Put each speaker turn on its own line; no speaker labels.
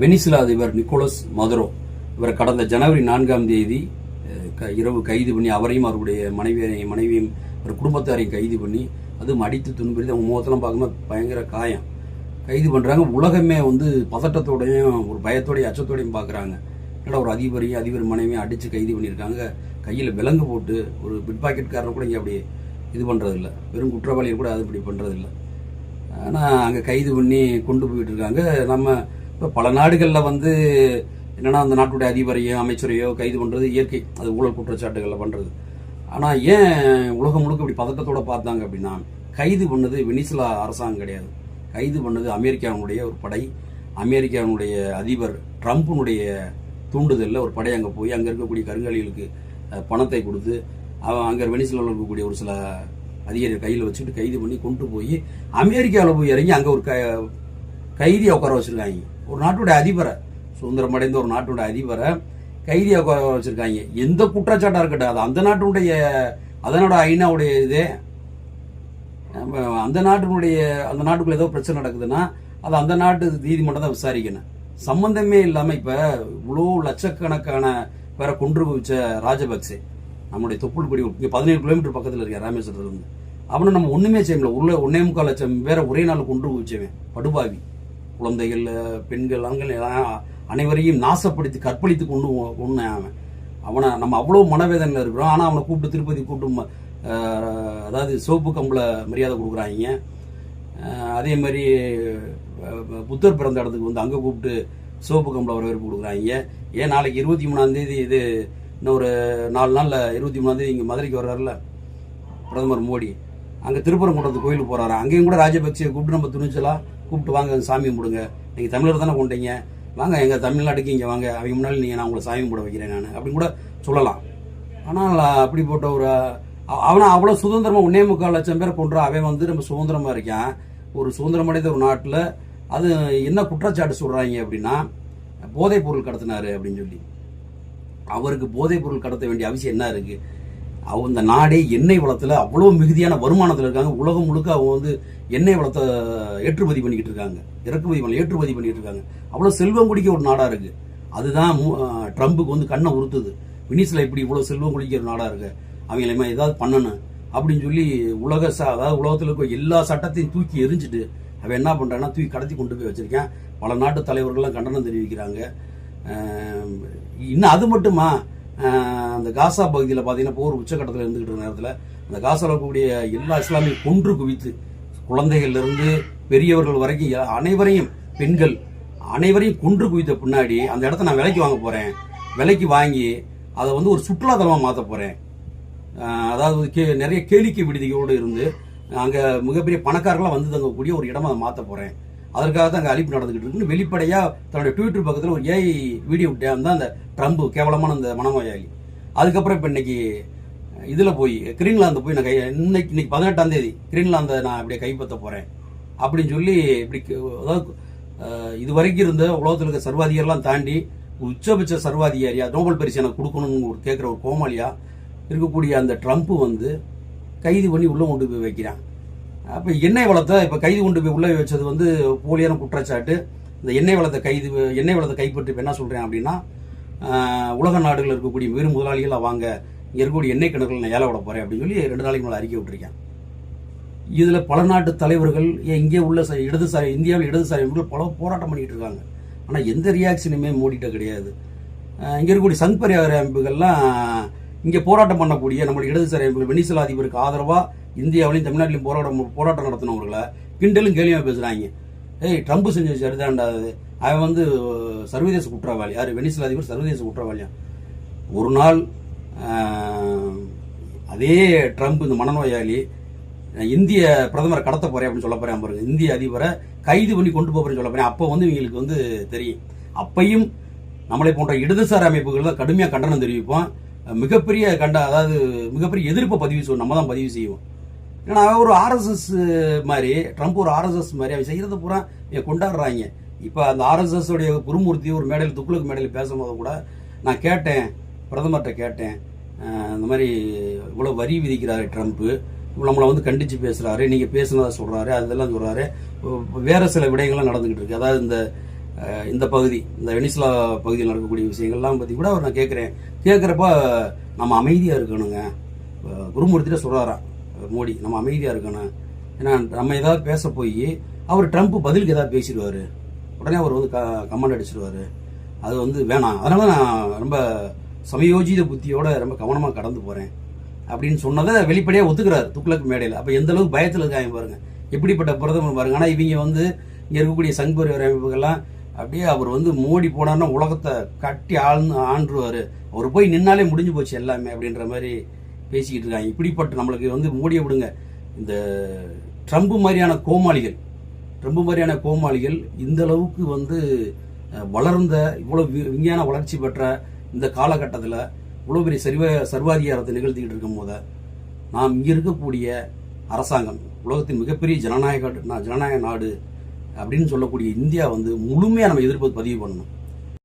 Venezuela அதிபர் Nicolas Maduro. இவரை கடந்த ஜனவரி நான்காம் தேதி க- இரவு கைது பண்ணி அவரையும் அவருடைய மனைவியரையும் மனைவியும் ஒரு குடும்பத்தாரையும் கைது பண்ணி அதுவும் அடித்து துன்புறுத்தி அவங்க முகத்தெல்லாம் பார்க்கும்போது பயங்கர காயம். கைது பண்ணுறாங்க உலகமே வந்து பதட்டத்தோடையும் ஒரு பயத்தோடையும் அச்சத்தோடையும் பார்க்குறாங்க. என்னடா ஒரு அதிபரையும் அதிபர் மனைவியும் அடித்து கைது பண்ணியிருக்காங்க. கையில் விலங்கு போட்டு ஒரு பிட் பாக்கெட்காரனை கூட இங்கே அப்படி இது பண்ணுறதில்ல வெறும் குற்றவாளியை கூட அது இப்படி பண்ணுறதில்ல ஆனால் அங்கே கைது பண்ணி கொண்டு போயிட்டு இருக்காங்க. நம்ம இப்போ பல நாடுகளில் வந்து என்னன்னா அந்த நாட்டுடைய அதிபரையோ அமைச்சரையோ கைது பண்ணுறது இயற்கை. அது ஊழல் குற்றச்சாட்டுகளில் பண்ணுறது ஆனால் ஏன் உலகம் முழுக்க இப்படி பதக்கத்தோடு பார்த்தாங்க அப்படின்னா கைது பண்ணது வெனிசுலா அரசாங்கம் கிடையாது. கைது பண்ணது அமெரிக்காவினுடைய ஒரு படை. அமெரிக்காவினுடைய அதிபர் ட்ரம்ப்பினுடைய தூண்டுதலில் ஒரு படை அங்கே போய் அங்கே இருக்கக்கூடிய கருங்காலிகளுக்கு பணத்தை கொடுத்து அவன் அங்கே வெனிசுலாவில் இருக்கக்கூடிய ஒரு சில அதிகாரி கையில் வச்சுட்டு கைது பண்ணி கொண்டு போய் அமெரிக்காவில் போய் இறங்கி அங்கே ஒரு க கைதியை உட்கார வச்சுருக்காங்க. ஒரு நாட்டுடைய அதிபரை. சுதந்திரம் அடைந்த ஒரு நாட்டுடைய அதிபரை கைதியை வச்சுருக்காங்க வச்சிருக்காங்க. எந்த குற்றச்சாட்டாக இருக்கட்டும் அது அந்த நாட்டுடைய அதனோட ஐநாவுடைய இதே. நம்ம அந்த நாட்டினுடைய அந்த நாட்டுக்குள்ள ஏதோ பிரச்சனை நடக்குதுன்னா அது அந்த நாட்டு நீதிமன்றம் தான் விசாரிக்கணும். சம்பந்தமே இல்லாமல் இப்போ இவ்வளோ லட்சக்கணக்கான பேரை கொன்று குவிச்ச ராஜபக்சே நம்முடைய தொப்புள் இங்கே பதினேழு கிலோமீட்டர் பக்கத்தில் இருக்க ராமேஸ்வரத்துலேருந்து அவனை நம்ம ஒன்றுமே செய்ய முடியல. உள்ள ஒன்னே முக்கால் லட்சம் பேரை ஒரே நாள் கொன்று குவிச்சவன் படுபாவி. குழந்தைகள் பெண்கள் ஆண்கள் எல்லாம் அனைவரையும் நாசப்படுத்தி கற்பழித்து கொண்டு கொண்டு அவன். அவனை நம்ம அவ்வளோ மனவேதனையில் இருக்கிறோம். ஆனால் அவனை கூப்பிட்டு திருப்பதி கூப்பிட்டு அதாவது சோப்பு கம்பில் மரியாதை கொடுக்குறாங்க. அதே மாதிரி புத்தர் பிறந்த இடத்துக்கு வந்து அங்கே கூப்பிட்டு சோப்பு கம்பில் வரவேற்பு கொடுக்குறாங்க. ஏன் நாளைக்கு இருபத்தி மூணாந்தேதி இது இன்னும் ஒரு நாலு நாளில் இருபத்தி மூணாந்தேதி இங்கே மதுரைக்கு வர்றாருல பிரதமர் மோடி. அங்கே திருப்பரங்குன்றத்து கோயிலுக்கு போகிறாரு அங்கேயும் கூட ராஜபக்சே கூப்பிட்டு நம்ம துணிச்சலாக கூப்பிட்டு வாங்க சாமி கும்பிடுங்க. நீங்கள் தமிழர் தானே கொண்டீங்க. வாங்க எங்கள் தமிழ்நாட்டுக்கு இங்கே வாங்க. அவங்க முன்னாடி நீங்கள் நான் உங்களை சாமி கும்பிட வைக்கிறேன் நான். அப்படின்னு கூட சொல்லலாம். ஆனால் அப்படிப்பட்ட ஒரு அவனை அவ்வளோ சுதந்திரமாக ஒன்னே முக்கால் லட்சம் பேர் கொண்டு அவன் வந்து நம்ம சுதந்திரமாக இருக்கான். ஒரு சுதந்திரம் அடைந்த ஒரு நாட்டில் அது என்ன குற்றச்சாட்டு சொல்கிறாங்க அப்படின்னா போதைப் பொருள் கடத்தினாரு அப்படின்னு சொல்லி. அவருக்கு போதைப் பொருள் கடத்த வேண்டிய அவசியம் என்ன இருக்குது அவங்க இந்த நாடே எண்ணெய் வளத்துல அவ்வளோ மிகுதியான வருமானத்தில் இருக்காங்க. உலகம் முழுக்க அவங்க வந்து எண்ணெய் வளத்தை ஏற்றுமதி பண்ணிக்கிட்டு இருக்காங்க. இறக்குமதி பண்ணல ஏற்றுமதி பண்ணிக்கிட்டு இருக்காங்க. அவ்வளோ செல்வம் குடிக்க ஒரு நாடாக இருக்குது அதுதான் ட்ரம்புக்கு வந்து கண்ணை உறுத்துது. வெனிஸ்ல இப்படி இவ்வளோ செல்வம் குடிக்கிற ஒரு நாடாக இருக்கு அவங்கள ஏதாவது பண்ணணும் அப்படின்னு சொல்லி உலக ச அதாவது உலகத்தில் இருக்க எல்லா சட்டத்தையும் தூக்கி எரிஞ்சிட்டு அவன் என்ன பண்ணுறான்னா தூக்கி கடத்தி கொண்டு போய் வச்சிருக்கேன். பல நாட்டு தலைவர்கள்லாம் கண்டனம் தெரிவிக்கிறாங்க. இன்னும் அது மட்டுமா? அந்த காசா பகுதியில் பார்த்தீங்கன்னா போர் உச்சக்கட்டத்தில் இருந்துகிட்டு இருக்க நேரத்தில் அந்த காசாவில் இருக்கக்கூடிய எல்லா இஸ்லாமிய கொன்று குவித்து குழந்தைகள்லேருந்து பெரியவர்கள் வரைக்கும் அனைவரையும் பெண்கள் அனைவரையும் கொன்று குவித்த பின்னாடி அந்த இடத்த நான் விலைக்கு வாங்க போகிறேன் விலைக்கு வாங்கி அதை வந்து ஒரு சுற்றுலாத்தலமாக மாற்ற போகிறேன் அதாவது கே நிறைய கேளிக்கை விடுதிகளோடு இருந்து அங்கே மிகப்பெரிய பணக்காரர்களாக வந்து தங்கக்கூடிய ஒரு இடமா அதை மாற்ற போகிறேன் அதற்காக தான் அங்கே அழிப்பு நடந்துகிட்டு இருக்குன்னு வெளிப்படையாக தன்னுடைய ட்விட்டர் பக்கத்தில் ஒரு ஏஐ வீடியோ டேம் தான் அந்த ட்ரம்ப் கேவலமான அந்த மனநோயாளி. அதுக்கப்புறம் இப்போ இன்னைக்கு இதில் போய் கிரீன்லாந்து போய் நான் கை இன்னைக்கு இன்னைக்கு பதினெட்டாம் தேதி கிரீன்லாந்தை நான் அப்படியே கைப்பற்ற போகிறேன் அப்படின்னு சொல்லி இப்படி அதாவது இது வரைக்கும் இருந்த உலகத்தில் இருக்க சர்வாதிகாரெலாம் தாண்டி உச்சபட்ச சர்வாதிகாரியா நோபல் பரிசு எனக்கு கொடுக்கணும்னு ஒரு கேட்குற ஒரு கோமாளியா இருக்கக்கூடிய அந்த ட்ரம்ப் வந்து கைது பண்ணி உள்ளே கொண்டு போய் வைக்கிறான். அப்போ எண்ணெய் வளத்தை இப்போ கைது கொண்டு போய் உள்ளே வச்சது வந்து போலியான குற்றச்சாட்டு. இந்த எண்ணெய் வளத்தை கைது எண்ணெய் வளத்தை கைப்பற்றி இப்போ என்ன சொல்கிறேன் அப்படின்னா உலக நாடுகளில் இருக்கக்கூடிய வேறு முதலாளிகள் வாங்க இங்கே இருக்கக்கூடிய எண்ணெய் கிணறுகள் நான் ஏழை விட போகிறேன் அப்படின்னு சொல்லி ரெண்டு நாளைக்கு மேலே அறிக்கை விட்டுருக்கேன். இதில் பல நாட்டு தலைவர்கள் ஏன் இங்கே உள்ள ச- இடதுசாரி இந்தியாவில் இடதுசாரி அமைப்புகள் பல போராட்டம் பண்ணிக்கிட்டு இருக்காங்க. ஆனால் எந்த ரியாக்ஷனுமே மோடிட்ட கிடையாது. இங்கே இருக்கக்கூடிய சங் பரிவார அமைப்புகள்லாம் இங்கே போராட்டம் பண்ணக்கூடிய நம்மளுடைய இடதுசாரி அமைப்புகள் வெனிசுலா அதிபருக்கு ஆதரவாக இந்தியாவிலையும் தமிழ்நாட்டிலையும் போராட்டம் போராட்டம் நடத்தினவர்களை கிண்டலும் கேலியுமா பேசுகிறாங்க ஏய் ட்ரம்ப் செஞ்ச சரிதான்டா அது. அவன் வந்து சர்வதேச குற்றவாளி. யார்? வெனிசுலா அதிபர் சர்வதேச குற்றவாளியா? ஒரு நாள் அதே ட்ரம்ப் இந்த மனநோயாளி இந்திய பிரதமரை கடத்த போறேன் அப்படின்னு சொல்ல போறேன் பாருங்க. இந்திய அதிபரை கைது பண்ணி கொண்டு போறேன்னு சொல்ல போறேன். அப்போ வந்து இவங்களுக்கு வந்து தெரியும். அப்பையும் நம்மளை போன்ற இடதுசாரி அமைப்புகள் தான் கடுமையாக கண்டனம் தெரிவிப்போம். மிகப்பெரிய கண்ட அதாவது மிகப்பெரிய எதிர்ப்பை பதிவு செய்வோம். நம்ம தான் பதிவு செய்வோம். ஏன்னா அவன் ஒரு ஆர்எஸ்எஸ் மாதிரி ட்ரம்ப் ஒரு ஆர்எஸ்எஸ் மாதிரி அவன் செய்கிறத பூரா இவன் கொண்டாடுறாங்க. இப்போ அந்த ஆர்எஸ்எஸ் உடைய குருமூர்த்தி ஒரு மேடையில் துக்குளுக்கு மேடையில் பேசும்போது கூட நான் கேட்டேன் பிரதமர்கிட்ட கேட்டேன் இந்த மாதிரி இவ்வளோ வரி விதிக்கிறாரு ட்ரம்ப்பு நம்மளை வந்து கண்டித்து பேசுகிறாரு நீங்கள் பேசுனதை சொல்கிறாரு அதெல்லாம் சொல்கிறாரு வேறு சில விடயங்கள்லாம் நடந்துக்கிட்டு இருக்கு. அதாவது இந்த இந்த பகுதி இந்த வெனிசுலா பகுதியில் நடக்கக்கூடிய விஷயங்கள்லாம் பற்றி கூட அவர் நான் கேட்குறேன். கேட்குறப்ப நம்ம அமைதியாக இருக்கணுங்க. அஹ், குருமூர்த்திட்ட சொல்கிறாராம் மோடி நம்ம அமைதியாக இருக்கணும். ஏன்னா நம்ம ஏதாவது பேச போய் அவர் ட்ரம்ப் பதிலுக்கு ஏதாவது பேசிடுவார். உடனே அவர் வந்து க கமெண்ட் அடிச்சிடுவார். அது வந்து வேணாம். அதனால நான் ரொம்ப சமயோஜித புத்தியோட ரொம்ப கவனமாக கடந்து போகிறேன் அப்படின்னு சொன்னதை வெளிப்படையாக ஒத்துக்கிறார் துக்ளக் மேடையில். அப்போ எந்த அளவுக்கு பயத்தில் இருக்காங்க பாருங்க. எப்படிப்பட்ட பிரதமர் பாருங்க. ஆனால் இவங்க வந்து இங்கே இருக்கக்கூடிய சங் பரிவார அமைப்புகள்லாம் அப்படியே அவர் வந்து மோடி போனார்னா உலகத்தை கட்டி ஆழ்ந்து ஆண்டுருவார் அவர் போய் நின்னாலே முடிஞ்சு போச்சு எல்லாமே அப்படின்ற மாதிரி பேசிக்கிட்டு இருக்காங்க. இப்படிப்பட்ட நம்மளுக்கு வந்து மோடியை விடுங்க. இந்த ட்ரம்ப் மாதிரியான கோமாளிகள் ட்ரம்ப் மாதிரியான கோமாளிகள் இந்த அளவுக்கு வந்து வளர்ந்த இவ்வளோ வி- விஞ்ஞான வளர்ச்சி பெற்ற இந்த காலகட்டத்தில் இவ்வளோ பெரிய சர்வ சர்வாதிகாரத்தை நிகழ்த்திக்கிட்டு இருக்கும் போத நாம் இங்கே இருக்கக்கூடிய அரசாங்கம் உலகத்தின் மிகப்பெரிய ஜனநாயக ஜனநாயக நாடு அப்படின்னு சொல்லக்கூடிய இந்தியா வந்து முழுமையாக நம்ம எதிர்ப்பு பதிவு பண்ணணும்.